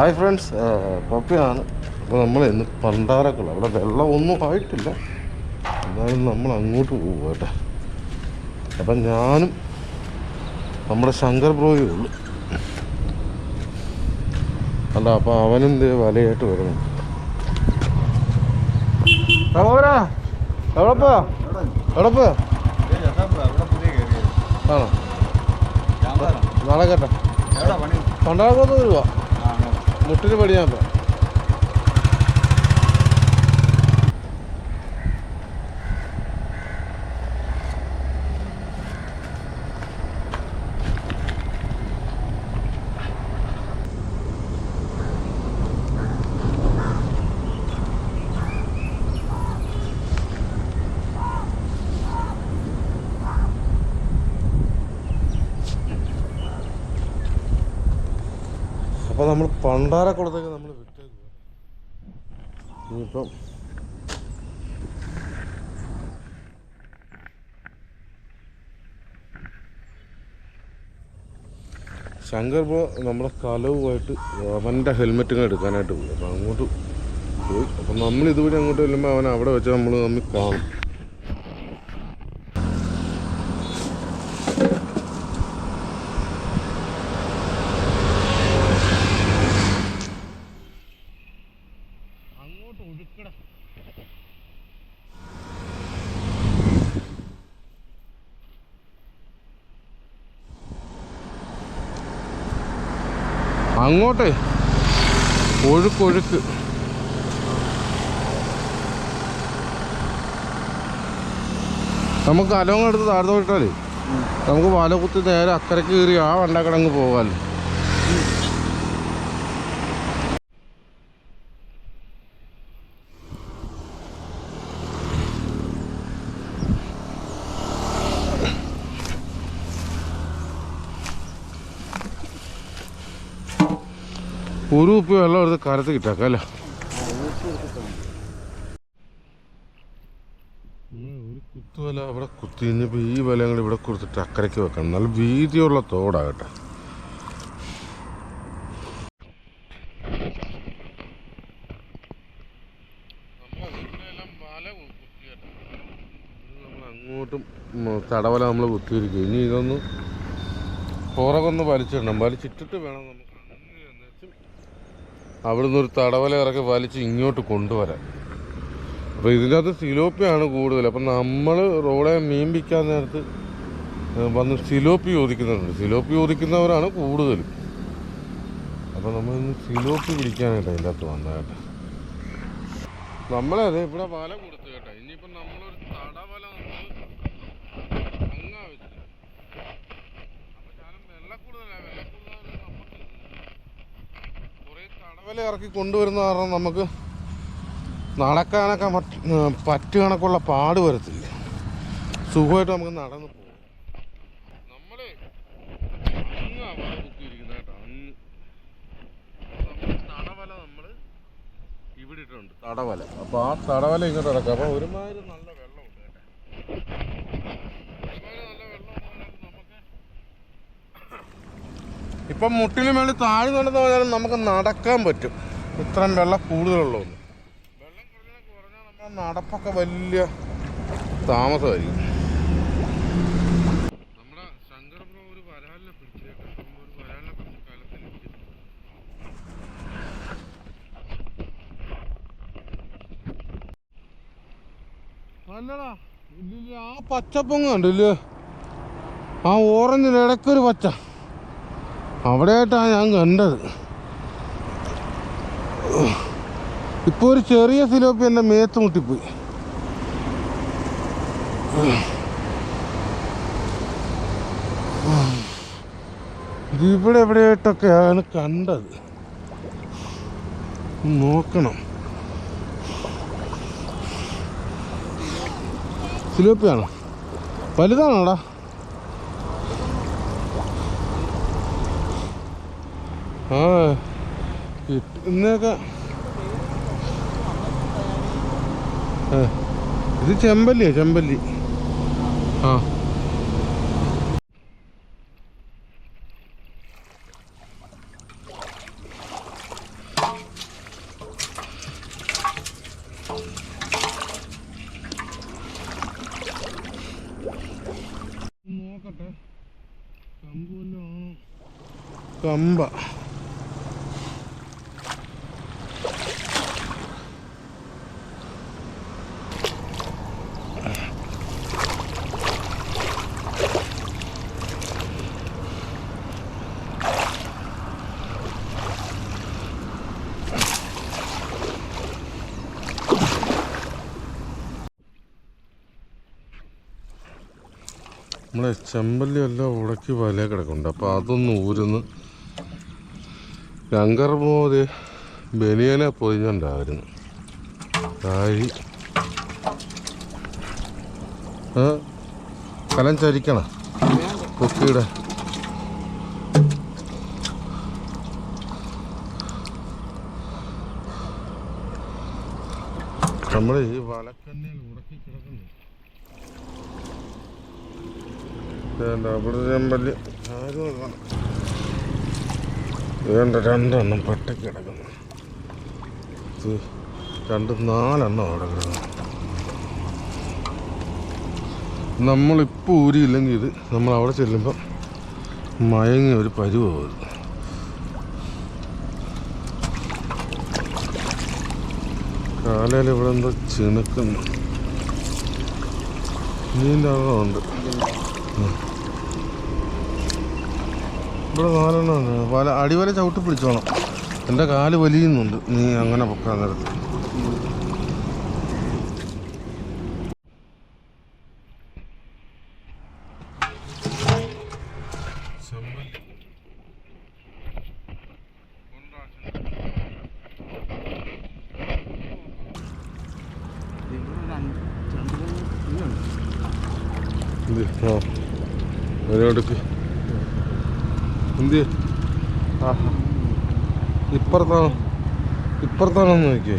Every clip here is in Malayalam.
Hi friends പപ്പിയാണ്. അപ്പോൾ നമ്മൾ ഇന്ന് പണ്ടാരക്കുള്ള അവിടെ വെള്ളമൊന്നും ആയിട്ടില്ല. എന്നാലും നമ്മൾ അങ്ങോട്ട് പോകും കേട്ടോ. അപ്പം ഞാനും നമ്മുടെ ശങ്കർ ബ്രോയും ഉള്ളു. അല്ല അപ്പം അവനും ദേ വലയായിട്ട് വരുന്നു. എവിടെ എവിടെപ്പാ? എവിടെപ്പാ? ആണോ? നാളെ കേട്ടോ. പണ്ടാരക്കൊന്ന് വരുവാ മുട്ടിന് പടിയാൻ നമ്മൾ പണ്ടാരക്കുളത്തേക്ക് നമ്മൾ വിട്ടേക്കുക ഇനിയിപ്പം ശങ്കർ ബ്രോ നമ്മുടെ കലവുമായിട്ട് അവന്റെ ഹെൽമെറ്റുകൾ എടുക്കാനായിട്ട് പോയി. അപ്പം അങ്ങോട്ട് പോയി. അപ്പം നമ്മൾ ഇതുവഴി അങ്ങോട്ട് ചെല്ലുമ്പോൾ അവൻ അവിടെ വെച്ച് നമ്മൾ തമ്മിൽ കാണും അങ്ങോട്ട് ഒഴുക്കട അങ്ങോട്ടേ. ഒഴുക്കൊഴുക്ക് നമുക്ക് അലോങ് എടുത്ത് താഴ്ന്നു വിട്ടാലേ നമുക്ക് വല കുത്തി നേരെ അക്കരക്ക് കയറി ആ വണ്ടക്കടങ്ങ് പോകാമല്ലോ. ഒരു ഉപ്പ് വെള്ളം എടുത്ത് കരത്ത് കിട്ടാക്കാം അല്ലേ? ഒരു കുത്തുവല അവിടെ കുത്തി കഴിഞ്ഞപ്പോൾ ഈ വല കൂടി ഇവിടെ കൊടുത്തിട്ട് അക്കരയ്ക്ക് വെക്കണം. നല്ല വീതിയുള്ള തോടാകട്ടെ അങ്ങോട്ടും തടവല നമ്മൾ കുത്തിയിരിക്കും ഇനി ഇതൊന്ന് പുറകൊന്ന് വലിച്ചിടണം. വലിച്ചിട്ടിട്ട് വേണം നമുക്ക് അവിടുന്ന് ഒരു തടവല ഇറക്കി വലിച്ച് ഇങ്ങോട്ട് കൊണ്ടുവരാം. അപ്പോൾ ഇതിനകത്ത് സിലോപ്പിയാണ് കൂടുതൽ. അപ്പം നമ്മൾ റോഡെ മീൻ പിക്കാൻ നേരത്ത് വന്ന് സിലോപ്പി ചോദിക്കുന്നുണ്ട്. സിലോപ്പി ചോദിക്കുന്നവരാണ് കൂടുതലും. അപ്പം നമ്മൾ ഇന്ന് സിലോപ്പി പിടിക്കാനായിട്ട് അതിന്റെ അകത്ത് വന്നതായിട്ട് നമ്മളെ ഇവിടെ പാലം കൊടുത്തു കേട്ടോ ഇനിയിപ്പം നമ്മളൊരു തടവല നമ്മൾ അങ്ങാ വെച്ചു അപ്പം ശകലം വെള്ളം കൂടുതലാണ് വെള്ളം കൂടുതലാണ് നമുക്ക് തടവല ഇറക്കി കൊണ്ടുവരുന്ന കാരണം നമുക്ക് നടക്കാനൊക്കെ പറ്റു കണക്കുള്ള പാട് വരത്തില്ല. സുഖമായിട്ട് നമുക്ക് നടന്നു പോകും. നമ്മൾ തടവല നമ്മൾ ഇവിടെ ഇട്ടിട്ടുണ്ട്. തടവല. അപ്പൊ ആ തടവല ഇങ്ങോട്ട് ഇറക്കാം. അപ്പൊ ഒരുമാതിരി നല്ല വെള്ളമുണ്ട് കേട്ടോ ഒരുമാതിരി നല്ല വെള്ളമുണ്ട് നമുക്ക് ഇപ്പം മുട്ടിന് മേളിൽ താഴ്ന്നു നടന്നു പോയാലും നമുക്ക് നടക്കാൻ പറ്റും. ഇത്രയും വെള്ളം കൂടുതലുള്ളതൊന്നും വെള്ളം കുറഞ്ഞാൽ കുറഞ്ഞാൽ നമ്മുടെ നടപ്പൊക്കെ വലിയ താമസമായിരിക്കും. നമ്മുടെ ശങ്കർ ബ്രോ ഒരു വരാലിനെ പിടിച്ചേക്കാം. ഒരു വരാലിനെ പിടിച്ച് കാലത്തിൽ അല്ലടാ ഇല്ലില്ല ആ പച്ചപ്പൊങ്ങ് കണ്ടില്ലേ? ആ ഓറഞ്ചിന് ഇടയ്ക്കൊരു പച്ച. അവിടെയായിട്ടാണ് ഞാൻ കണ്ടത്. ഇപ്പോൾ ഒരു ചെറിയ സിലോപ്പി എന്റെ മേത്ത് മുട്ടിപ്പോയി. ഇവിടെ എവിടെയായിട്ടൊക്കെയാണ് കണ്ടത്? നോക്കണം. സിലോപ്പിയാണോ വലുതാണോടാ? ആ ഇന്നൊക്കെ ഇത് ചെമ്പല്ലിയോ ചെമ്പല്ലി ആ നോക്കട്ടെ. കമ്പ് കമ്പ. ചെമ്പല്ലി എല്ലാം ഉടക്കി വല കിടക്കുന്നുണ്ട്. അപ്പോൾ അതൊന്ന് ഊരുന്ന്. ശങ്കർ മോദി ബനിയനെ പൊതിഞ്ഞുണ്ടായിരുന്നു കാരി കലം ചരിക്കണം. കുക്കിയുടെ നമ്മൾ ഈ വലക്കെണ്ണയിൽ ഉടക്കി കിടക്കുന്നു. വേണ്ട രണ്ടെണ്ണം പട്ടയ്ക്ക് കിടക്കുന്നു രണ്ട് നാലെണ്ണം അവിടെ കിടക്കുന്നു. നമ്മളിപ്പോൾ ഊരിയില്ലെങ്കിൽ ഇത് നമ്മൾ അവിടെ ചെല്ലുമ്പോൾ മയങ്ങി ഒരു പരുവാകും കാലയിൽ ഇവിടെ എന്തോ ചിണുക്കുന്നു. നീന്റെ ഇവിടെ നാലെണ്ണം വല അടിവല ചവിട്ടി പിടിച്ചോണം. എന്റെ കാൽ വലിയുന്നുണ്ട്. നീ അങ്ങനെ പൊക്കാൻ നേരത്ത് എന്ത് ആ അതിനോടക്ക് എന്ത് ഇപ്പുറത്താണോ? നോക്കിയേ.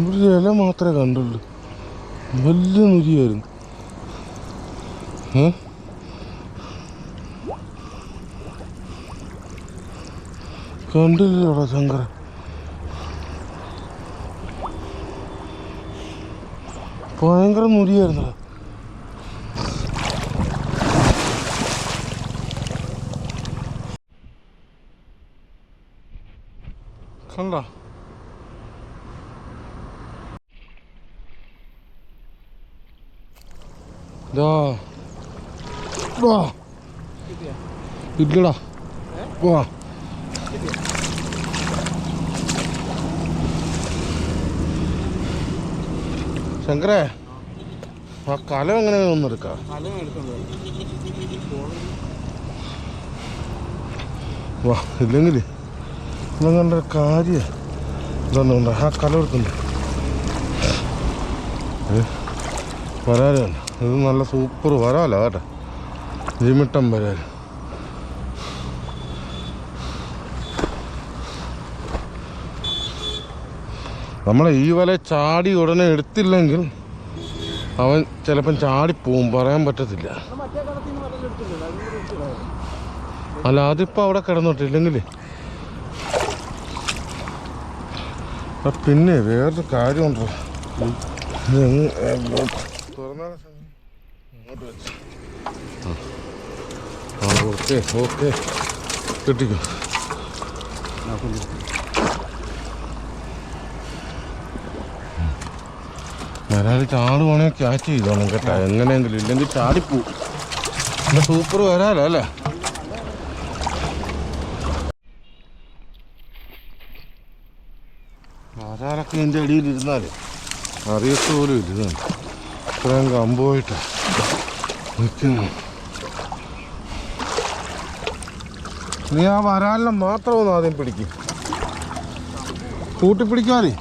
ഇവിടെ ഇല മാത്രമേ കണ്ടുള്ളൂ. വലിയ നുരിയായിരുന്നു ഏ? കണ്ടില്ലടാ ശങ്കര ഭയങ്കര നുരിയായിരുന്നു കണ്ട? ഇല്ലടാ. വാ. ശങ്കരേ ആ കലം എങ്ങനെ ഒന്നെടുക്കാം വാ ഇല്ലെങ്കിൽ ഇതെല്ലാം കണ്ട കാര്യം. ഇതൊന്നും ഉണ്ട് ആ കലം എടുക്കുന്നു വരാലാണ് ഇത് നല്ല സൂപ്പർ വരാല കേട്ടോ. ജിമിട്ടം വരാൽ നമ്മളെ ഈ വല ചാടി ഉടനെ എടുത്തില്ലെങ്കിൽ അവൻ ചിലപ്പം ചാടിപ്പോവും പറയാൻ പറ്റത്തില്ല. അല്ല അതിപ്പോൾ അവിടെ കിടന്നോട്ടെ ഇല്ലെങ്കിൽ പിന്നെ വേറൊരു കാര്യമുണ്ടോ. Okay okay. കിട്ടിക്കോ? വരാൽ ചാടുവാണെ ക്യാച്ച് ചെയ്തോണം കേട്ടോ. എങ്ങനെയെങ്കിലും ഇല്ലെങ്കിൽ ചാടിപ്പോ. എന്റെ സൂപ്പർ വരാലോ അല്ലേ? വരാലൊക്കെ എന്റെ അടിയിൽ ഇരുന്നാൽ അറിയത്തോലും ഇല്ല ഇത്രയും കമ്പോയിട്ട് നിൽക്കുന്നു. നീ ആ വരാലിനെ മാത്രം ഒന്ന് ആദ്യം പിടിക്കും. കൂട്ടിപ്പിടിക്കാതെ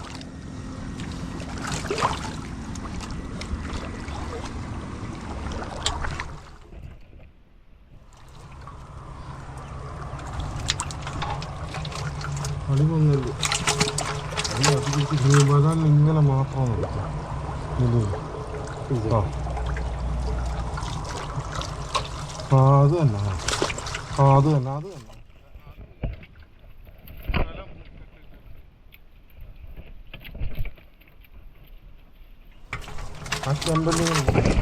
Aklımda benim.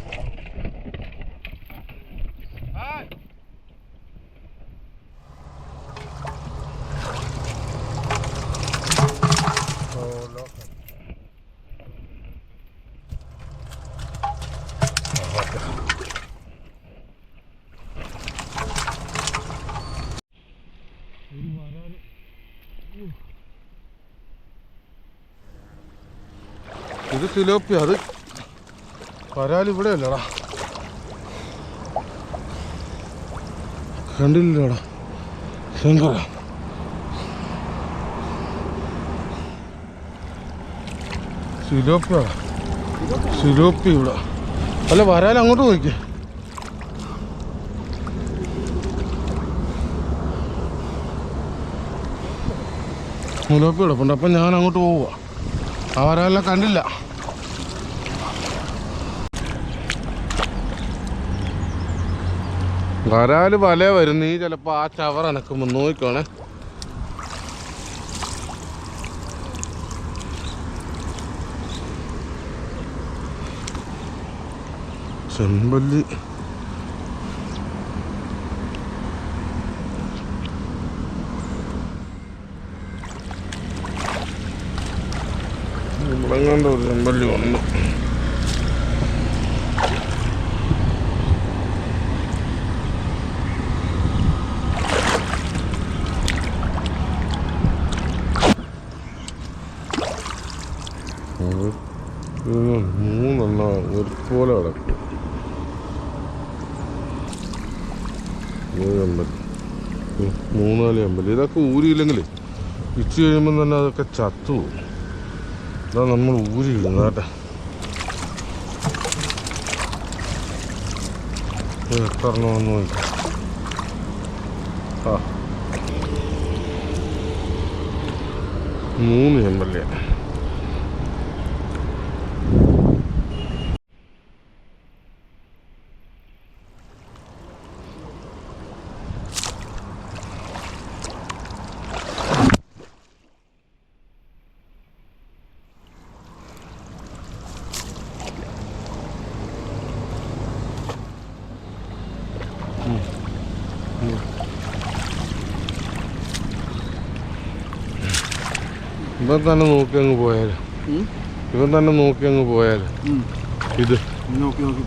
ഇത് സിലോപ്പിയ അത് വരാൽ ഇവിടെ അല്ലടാ കണ്ടില്ലടാ ശങ്കര സിലോപ്പിയാടാ. സിലോപ്പി ഇവിടെ. അല്ല വരാൽ അങ്ങോട്ട് നോക്കിയേ. മുലോപ്പി കിടപ്പുണ്ട് അപ്പം ഞാൻ അങ്ങോട്ട് പോവുക ആ വരാലെല്ലാം കണ്ടില്ല. വരാൽ വല വരുന്നീ. ചിലപ്പോൾ ആ ടവർ അനക്കുമ്പോൾ നോക്കിക്കോണേ. ചെമ്പല്ലി ഇവിടെങ്ങാണ്ട് ഒരു ചെമ്പല്ലി വന്നു അത് ഇത് മൂന്നെണ്ണം ഒരുപോലെ കിടക്കും മൂന്ന് അമ്പലി ഉം, അമ്പലി ഇതൊക്കെ ഊരിയില്ലെങ്കിൽ ഇച്ച് കഴിയുമ്പോൾ തന്നെ അതൊക്കെ ചത്തു ഇതാ നമ്മൾ ഊരിയിടുന്നത് കേട്ടെ. ഇത് എത്ര എണ്ണമെന്ന് നോക്കി ആ. മൂന്ന് ചെമ്പല്ലിയാണ് ഇവൻ തന്നെ നോക്കി അങ്ങ് പോയാൽ ഇവൻ തന്നെ നോക്കി അങ്ങ് പോയാൽ ഇത്. നോക്കി നോക്കി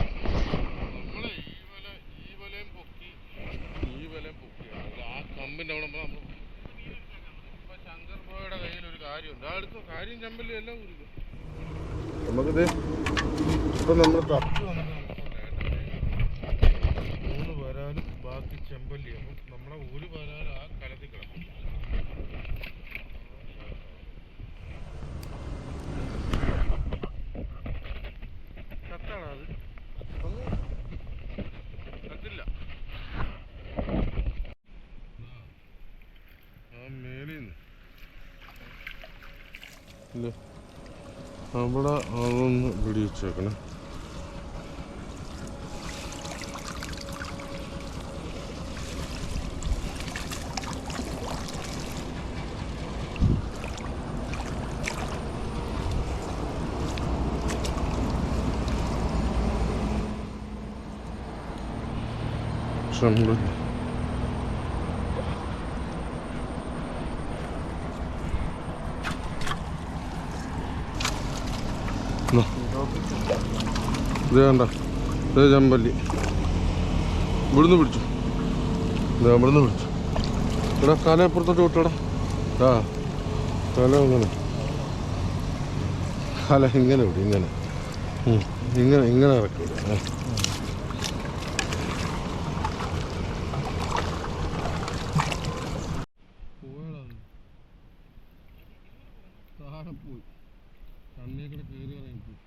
നമ്മളെ ഈ വല ഈ വലയും പൊക്കി ഈ വലയും പൊക്കി അത് ആ കമ്പിന്റെ അവിടെ നമ്മൾ ഇപ്പൊ ശങ്കർ ബോയുടെ കയ്യിൽ ഒരു കാര്യമുണ്ട് ആ അടുത്ത കാര്യം ചമ്പല്ലി എല്ലാം കുറിക്കും നമുക്കിത് ഇപ്പം നമ്മൾ തപ്പി വന്നിട്ട് നമുക്ക് മൂന്ന് വരാലും ബാക്കി ചെമ്പല്ലി അപ്പം നമ്മളെ ഒരു വരാൽ ആ കലത്തിൽ കിടക്കും കത്താണോ അത് കത്തില്ല ആ മേലിന്ന് ഇല്ല അവിടെ അതൊന്ന് പിടിച്ചേക്കണേ ചെമ്പല്ലി ഇതാ. ഇത് വേണ്ട ഇത് ചെമ്പല്ലി. ഇവിടുന്ന് പിടിച്ചു. ഇതാ ഇവിടുന്ന് പിടിച്ചു. ഇവിടെ കാല അപ്പുറത്തോട്ട് വിട്ടടാ. ആ കാല അങ്ങനെ കാല ഇങ്ങനെ വിടും ഇങ്ങനെ. ഇങ്ങനെ ഇങ്ങനെ ഇറക്കി വിടും ആ. താഴെ പോയി കണ്ണേ കൂടെ കയറി ഇറങ്ങിപ്പോയി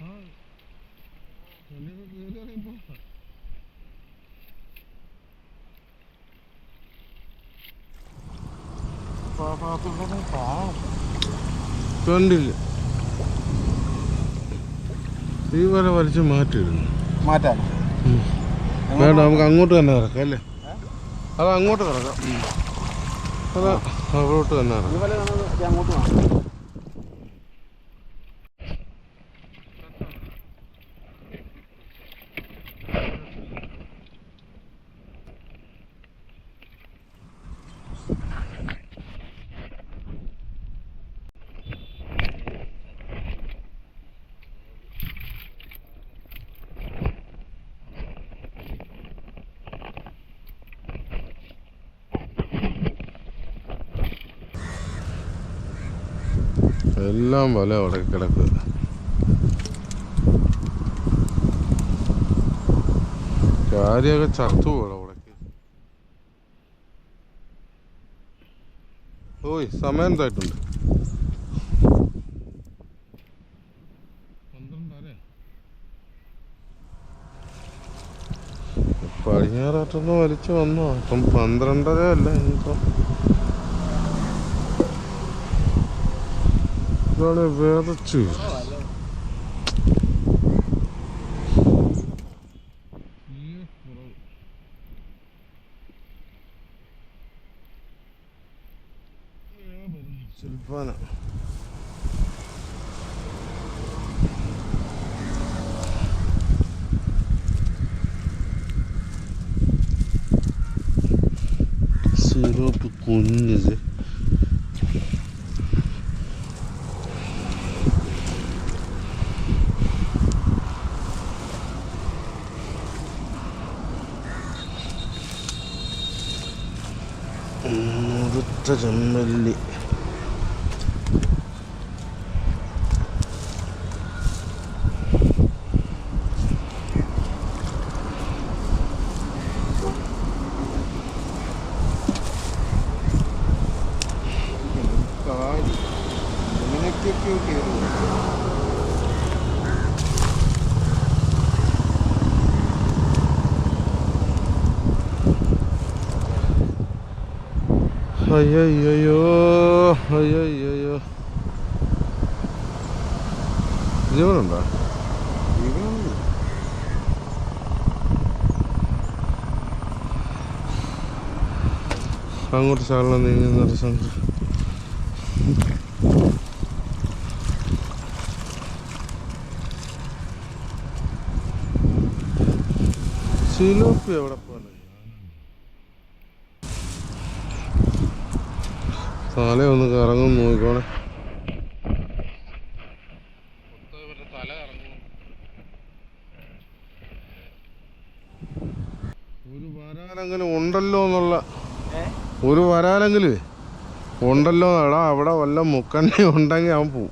ആ കണ്ണേ കൂടെ കയറി ഇറങ്ങിപ്പോ കണ്ടില്ല. ഈ വല വലിച്ച് മാറ്റിയിരുന്നു മാറ്റാ വേണ്ട നമുക്ക് അങ്ങോട്ട് തന്നെ കിടക്കാം അല്ലേ? അത് അങ്ങോട്ട് കിടക്കാം അത് അവിടോട്ട് തന്നെ ഇറക്കാം. വല എല്ലാം വല അവിടെ കിടക്കുക കാര്യമൊക്കെ ചത്തു പോകണം അവിടേക്ക് ഓയ് സമയം എന്തായിട്ടുണ്ട്? പടിഞ്ഞാറാട്ടൊന്ന് വലിച്ചു വന്നു. ഇപ്പം പന്ത്രണ്ടര അല്ല ഇനിയിപ്പം? ഇതാണ് വേദച്ചു ശില്പാന സിറോപ്പ് കുഞ്ഞത് 怎么理 അയ്യോ അയ്യോ ജീവനുണ്ടോ? ഇവനൊന്നും അങ്ങോട്ട് ചാടണം നീങ്ങുന്നൊരു സംഘം സിലോപ്പി എവിടെ പോലെ തല ഒന്ന് കറങ്ങും നോക്കോണേ ഒരു വരാലെങ്കിലും ഉണ്ടല്ലോ എന്നുള്ള ഒരു വരാലെങ്കിലും ഉണ്ടല്ലോ എടാ അവിടെ വല്ല മുക്കണ്ണി ഉണ്ടെങ്കിൽ അവൻ പോവും.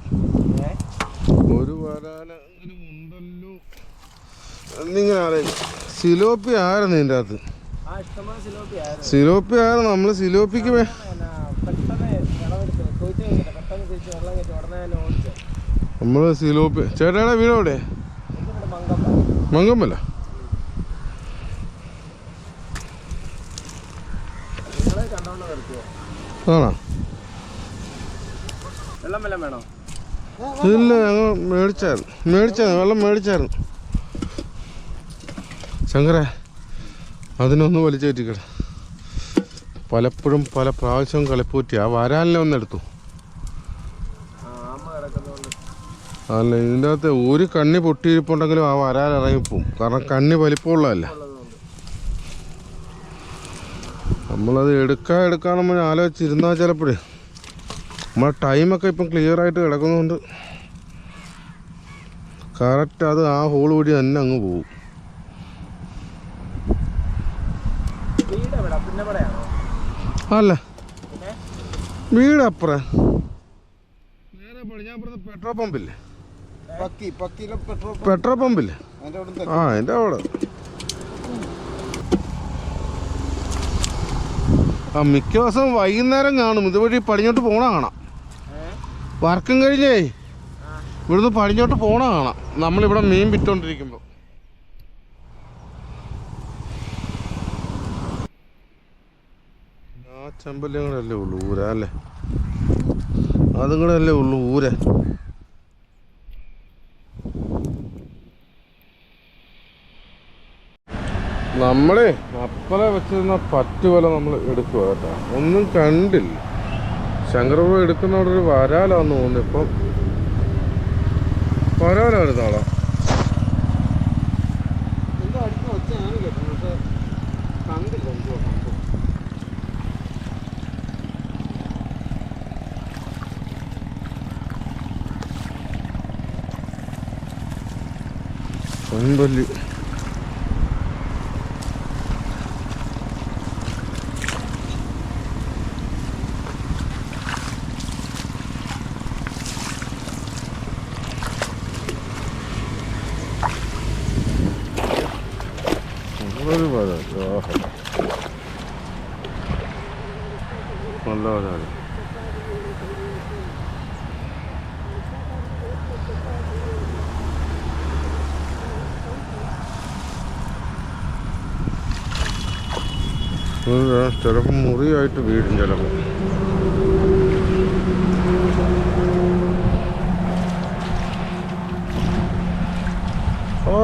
ഒരു വരാലെങ്കിലും ഉണ്ടല്ലോ. എന്നിങ്ങനെ അറിയാം സിലോപ്പി ആയിരുന്നു ഇതിന്റെ അകത്ത്? സിലോപ്പി ആയിരുന്നു നമ്മൾ സിലോപ്പിക്ക് വേ നമ്മൾ സിലോപ്പി ചേട്ടായുടെ വീട് എവിടെ? വേണോ ഇല്ല ഞങ്ങൾ മേടിച്ചായിരുന്നു. മേടിച്ചായിരുന്നു വെള്ളം മേടിച്ചായിരുന്നു. ശങ്കരേ അതിനൊന്ന് വലിച്ചു കയറ്റിക്കട. പലപ്പോഴും പല പ്രാവശ്യം കളിപ്പൂറ്റി. ആ വരാലിനെ ഒന്നെടുത്തു. അല്ല ഇതിന്റെ അകത്ത് ഒരു കണ്ണി പൊട്ടിയിരിപ്പുണ്ടെങ്കിലും ആ വരാൽ ഇറങ്ങിപ്പോവും. കാരണം കണ്ണി വലിപ്പമുള്ളതല്ല. നമ്മളത് എടുക്കാൻ എടുക്കാൻ നമ്മൾ ആലോചിച്ചിരുന്നാൽ ചിലപ്പോഴേ. നമ്മളെ ടൈമൊക്കെ ഇപ്പം ക്ലിയർ ആയിട്ട് കിടക്കുന്നതുകൊണ്ട് കറക്റ്റ് അത് ആ ഹോൾ കൂടി തന്നെ അങ്ങ് പോകും വീട് എവിടെ പിന്നെ എവിടെയാണോ അല്ല? വീട് അപ്പുറം നേരെ പടിഞ്ഞാപ്പുറത്ത് പെട്രോൾ പമ്പില്ലേ പെട്രോൾ പമ്പില്ലേ ആ എന്റെ അവിടെ. ആ മിക്ക ദിവസവും വൈകുന്നേരം കാണും. ഇതുവഴി പടിഞ്ഞോട്ട് പോണ കാണാം. വർക്കും കഴിഞ്ഞേ. ഇവിടുന്ന് പടിഞ്ഞോട്ട് പോണ കാണാം. നമ്മളിവിടെ മീൻ വിറ്റോണ്ടിരിക്കുമ്പോൾ ആ ചെമ്പല്ലും ഉള്ളൂ ഊര അല്ലേ? അതും കൂടെ അല്ലേ ഉള്ളൂ ഊര. നമ്മളെ അപ്പല വെച്ചിരുന്ന പറ്റുപോലെ നമ്മൾ എടുക്കുക കേട്ടോ. ഒന്നും കണ്ടില്ല. ശങ്കരപുരം എടുക്കുന്നവിടെ ഒരു വരാലാന്ന് തോന്നുന്നു ഇപ്പം. വരാലാണ് നാളെ എന്തോ അടുത്ത് വെച്ച ഞാൻ കേട്ടു പക്ഷെ കണ്ടില്ല എന്തോ സംഭവം ചെമ്പല്ലി ഒരു പതിനഞ്ച് ഓഹോ നല്ല പതിനാല് ചിലപ്പോൾ മുറിയായിട്ട് വീടും ചിലപ്പോൾ ഓ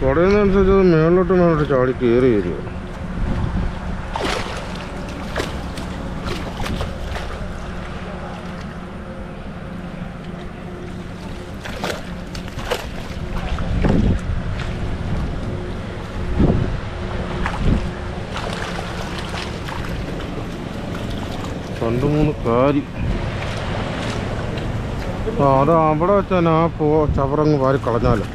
കുടയുന്നതനുസരിച്ച് അത് മേളിലോട്ട് മേലോട്ട് ചാടി കയറി വരിക രണ്ട് മൂന്ന് കാരി ആ അത് അവിടെ വെച്ചാൽ ആ പോ ചവറങ്ങ് വാരി കളഞ്ഞാലോ.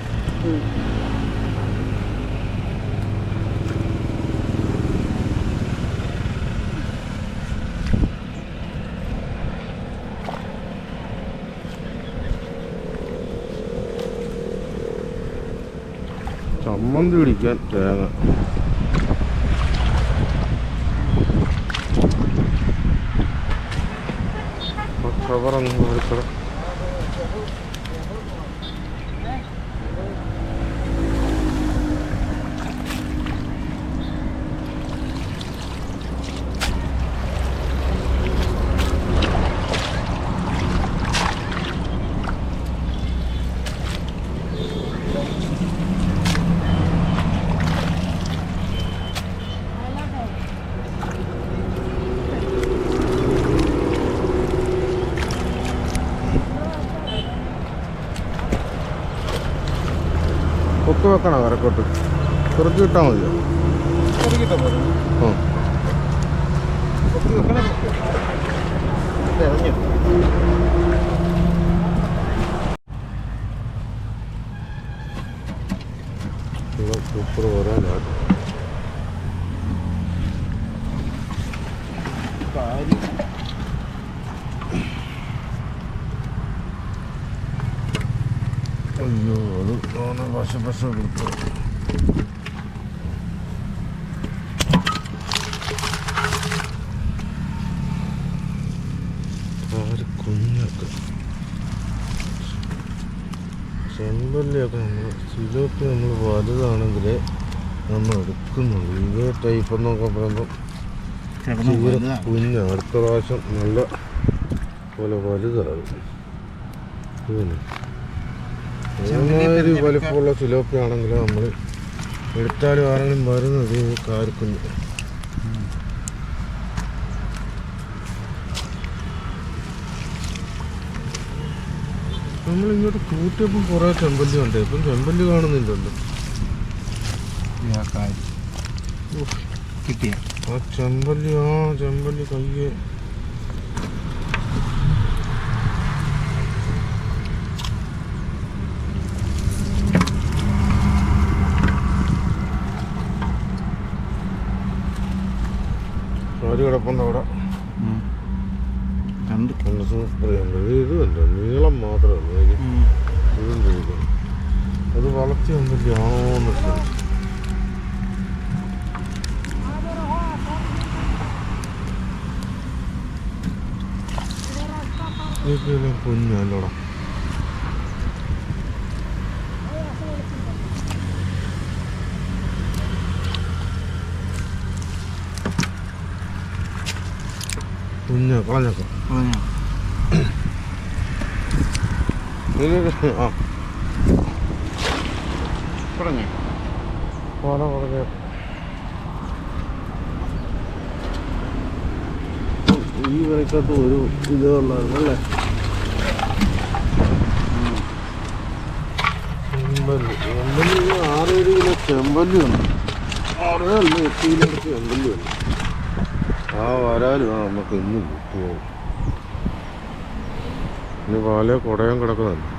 ചമ്മന്തി പിടിക്കാൻ തേങ്ങ. ചവറങ്ങ് വാരിക്കള കൊക്ക് വെക്കണോ? കരക്കോട്ട് കുറച്ച് കിട്ടാൽ മതിയോ? സൂപ്പർ വരാനാണ് അയ്യോ. തോന്നുന്നു പശ പശ കൊടുത്തു ആര് കുഞ്ഞൊക്കെ ചെമ്പല്ലിയൊക്കെ നമ്മൾ സിലോപ്പി നമ്മൾ വലുതാണെങ്കിൽ നമ്മൾ എടുക്കുന്നുള്ളൂ ഇതേ ടൈപ്പ് എന്നൊക്കെ പറയുമ്പോൾ തീരെ കുഞ്ഞ് അടുത്ത പ്രാവശ്യം നല്ല പോലെ വലുതാകും ഒരുമാതിരി വലിപ്പമുള്ള സിലോപ്പി ആണെങ്കിലും നമ്മൾ എടുത്താലും ആരെങ്കിലും വരുന്നത് കാരിക്കുഞ്ഞ് നമ്മളിങ്ങോട്ട് കൂട്ടിയപ്പം കുറേ ചെമ്പല്ലി ഉണ്ട് ഇപ്പം ചെമ്പല്ലി കാണുന്നില്ലല്ലോ. കിട്ടിയ. ആ ചെമ്പല്ലി ആ ചെമ്പല്ലി കയ്യെ. ഒരു കിടപ്പുണ്ട് അവിടെ. കണ്ട് സൂപ്പർ ചെമ്പല്ലി ഇത് കണ്ടോ നീളം മാത്രമേ ഉള്ളൂ. ഇതും അത് ചെമ്പല്ലി ഇതൊക്കെ കുഞ്ഞല്ലോടാ കുഞ്ഞ കളഞ്ഞേക്കാം ആ തുടങ്ങി പോല പറഞ്ഞ ഈ വരക്കകത്ത് ഒരു ഇത് ഉള്ളായിരുന്നു അല്ലേ ചെമ്പല്ലി ചെമ്പല്ലി ആറേഴ് കിലോ ചെമ്പല്ലി ഉണ്ട് ആറ് അല്ല എട്ട് കിലോ ചെമ്പല്ലി ഉണ്ട് ആ വരാലും നമുക്ക് ഇന്ന് കിട്ടിയത് ഇനി വല കുടയാൻ കിടക്കുന്നു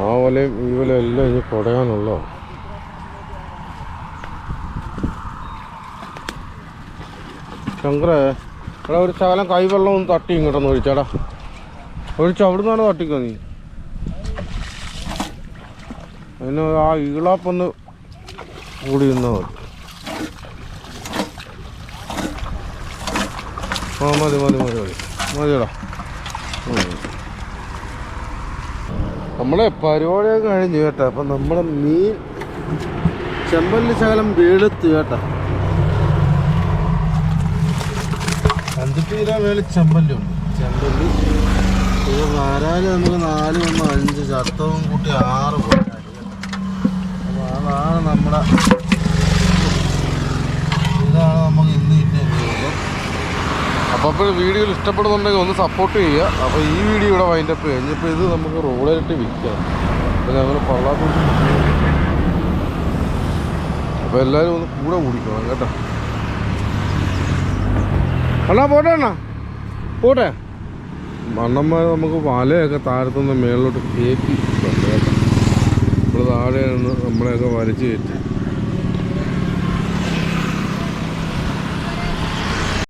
ആ വലയും ഈ വലയും എല്ലാം ഇനി കുടയാനുള്ള ശങ്കറേ എടാ ഒരു ശകലം കൈവെള്ളം ഒന്ന് തട്ടി ഇങ്ങോട്ടൊന്ന് ഒഴിച്ചാടാ. ഒഴിച്ചു അവിടെ നിന്നാണ് തട്ടിക്കോ നീ? അതിന് ആ ഈളാപ്പൊന്ന് കൂടി നിന്നാൽ മതി. ആ മതി മതി മതി മതി. മതിയടാ. നമ്മളെ പരിപാടിയൊക്കെ കഴിഞ്ഞു കേട്ടോ. അപ്പം നമ്മളെ മീൻ ചെമ്പല്ലി ശകലം വെളുത്തു കേട്ടോ. അഞ്ചെട്ട് വേളി മേളിൽ ചെമ്പല്ലി ഉണ്ട്. ചെമ്പല്ലി. ഇത് വരാൽ നമുക്ക് നാല് ഒന്ന് അഞ്ച് ചത്തവും കൂട്ടി ആറ് പോയിട്ടാണ് അപ്പോൾ അതാണ് നമ്മുടെ ഇതാണ് നമുക്ക് ഇന്ന് അപ്പോൾ അപ്പോൾ വീഡിയോയിൽ ഇഷ്ടപ്പെടുന്നുണ്ടെങ്കിൽ ഒന്ന് സപ്പോർട്ട് ചെയ്യുക. അപ്പോൾ ഈ വീഡിയോ ഇവിടെ വൈൻഡപ്പ് കഴിഞ്ഞപ്പോൾ ഇത് നമുക്ക് റോഡായിട്ട് വിൽക്കാം. അപ്പോൾ ഞങ്ങൾ പള്ളാത്ത അപ്പോൾ എല്ലാവരും ഒന്ന് കൂടെ കൂടിക്കണം കേട്ടോ. അണ്ണാ പോട്ടെ അണ്ണാ. പോട്ടെ. മണ്ണന്മാർ നമുക്ക് വലയൊക്കെ താഴത്തുനിന്ന് മേളിലോട്ട് കയറ്റി നമ്മൾ താഴെ നിന്ന് നമ്മളെയൊക്കെ വലിച്ചു കയറ്റി.